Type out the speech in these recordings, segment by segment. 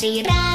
перший раз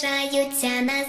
залишаються на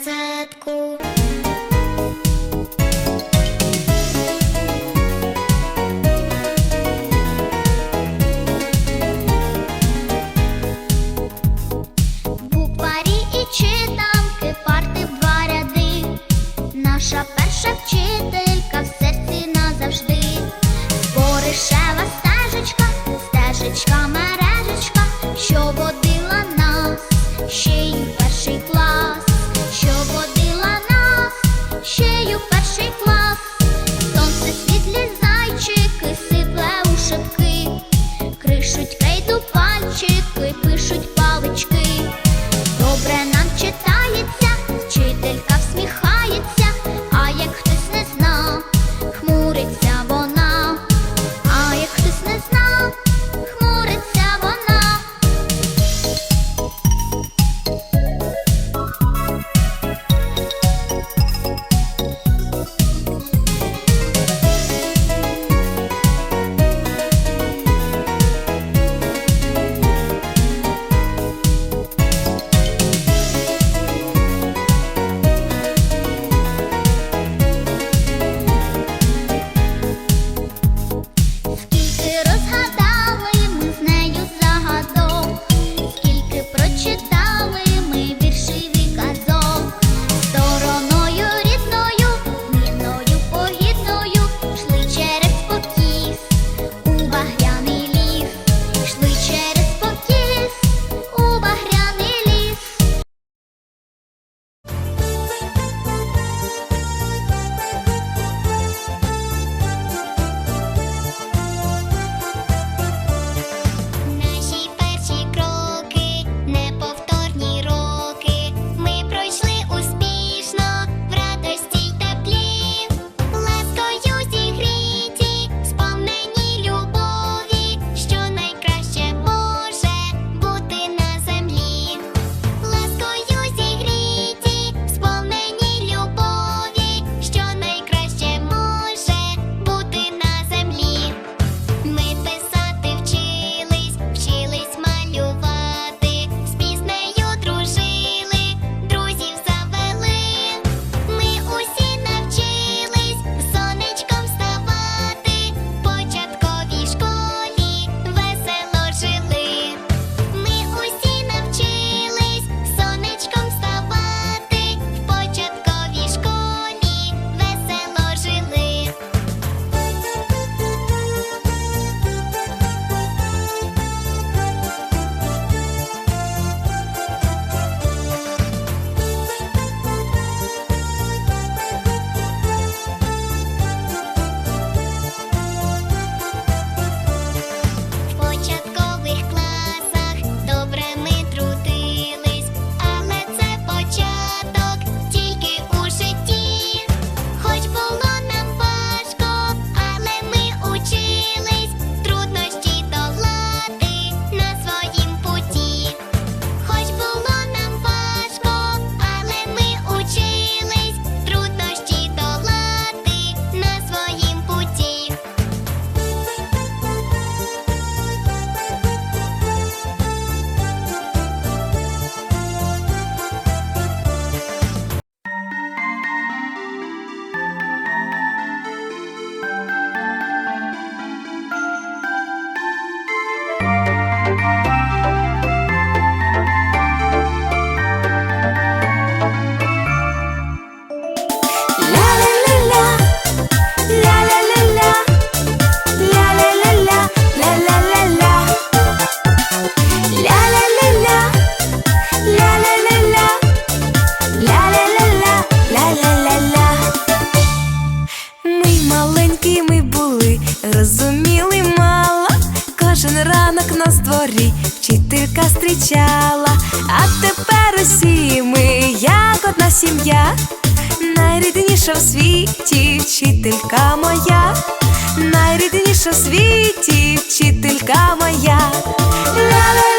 одна найрідніша в світі вчителька моя, найрідніша в світі вчителька моя. Ля-ля-ля-ля,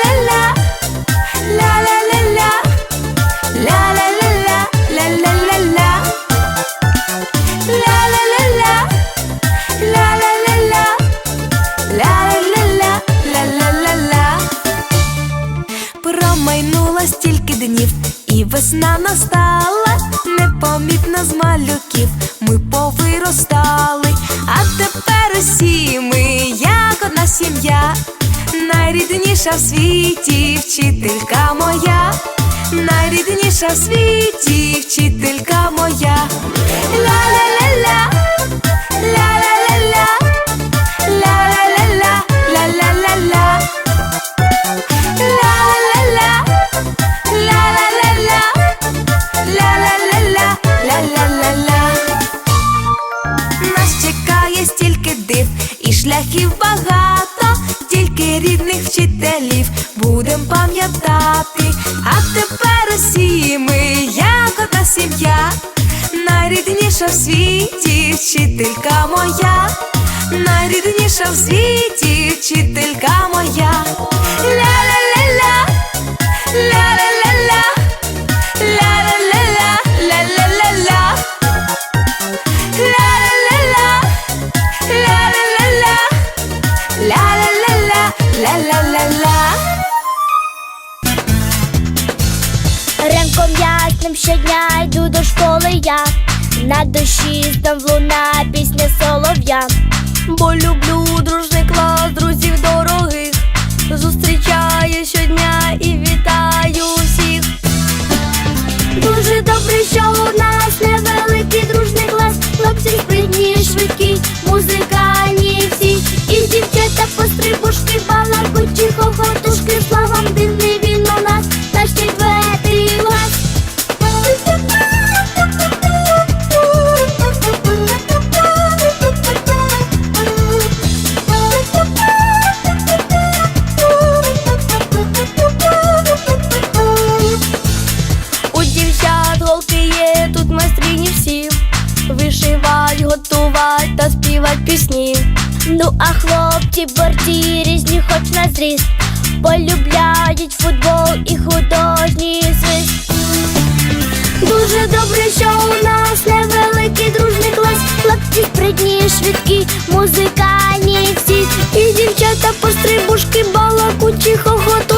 найрідніша в світі вчителька моя, найрідніша в світі вчителька в світі вчителька моя, найрідніша в світі вчителька моя. Ля-ля-ля-ля, ля-ля-ля-ля, ля-ля-ля-ля, щодня йду до школи я. На душі там луна пісня солов'я. Бо люблю дружний клас, друзів дорогих. Зустрічаю щодня і вітаю всіх. Дуже добре, що у нас невеликий дружний клас. Хлопці спритні, швидкі, музикальні всі. І дівчата пострибушки, балакучі, хохотушки, словом дивний хлопці борці різні, хоч на зріст, полюбляють футбол і художній свист. Дуже добре, що у нас невеликий дружний клас, хлопці придні, швидкі, музикальні всі. І дівчата пострибушки, балакучі, хохотушки,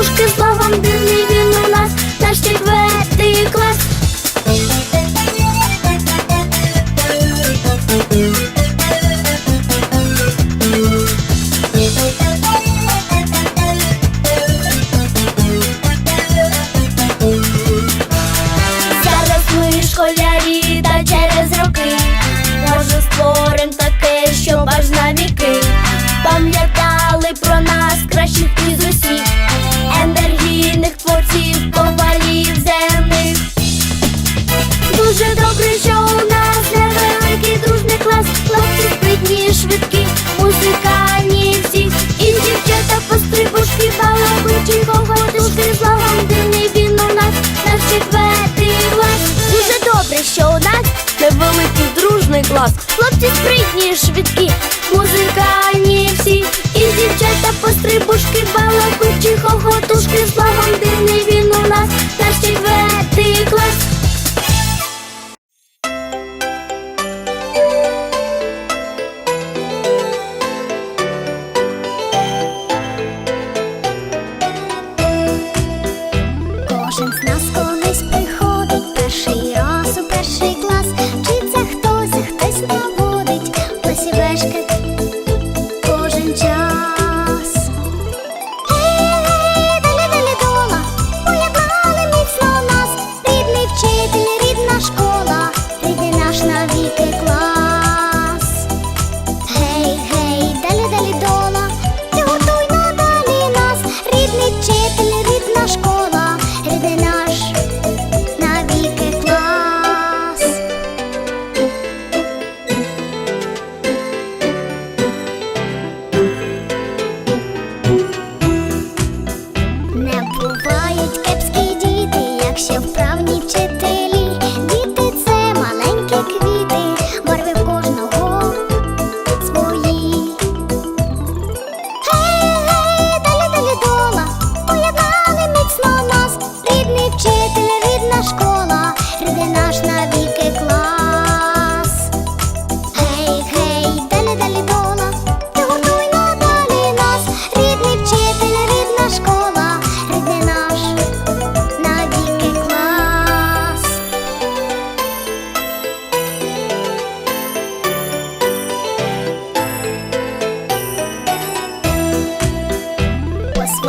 швидкі, музикальні всі. І дівчата пострибушки, балакучі, хохотушки Словом дивний він у нас, наш четвертий клас. Дуже добре, що у нас Невеликий дружний клас. Хлопці спритні, швидкі, музикальні всі. І дівчата пострибушки, балакучі, хохотушки Словом дивний він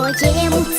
по тему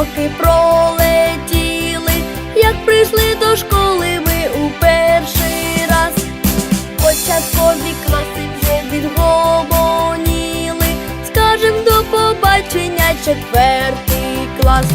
роки пролетіли, як прийшли до школи ми у перший раз, початкові класи вже відгомоніли, скажем до побачення четвертий клас.